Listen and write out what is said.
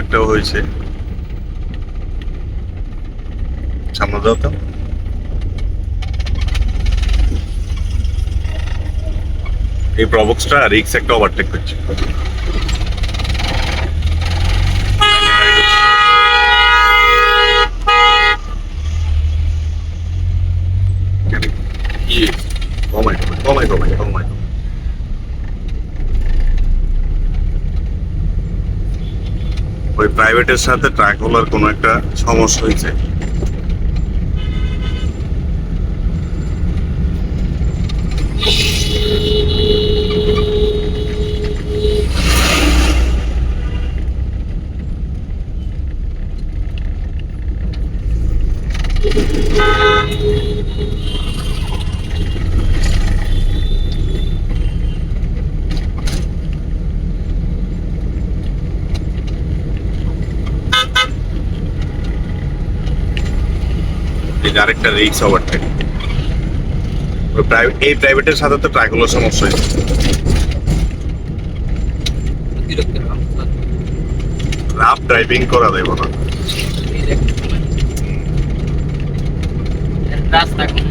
একটা হয়েছে। সামনে যাও তো। এই প্রবক্সটা রিক্স একটা ওভারটেক করছে। কমাই কমাই কমাই কমাই কমাই ওই প্রাইভেটের সাথে ট্রাক ট্রাকওয়ালার কোনো একটা সমস্যা হয়েছে। যে আরেকটা রিক্স ওই প্রাইভেট এই প্রাইভেটের সাথে তো ট্রাকগুলোর সমস্যা হয়েছে রাফ ড্রাইভিং করা দেব না। রাস্তা কোন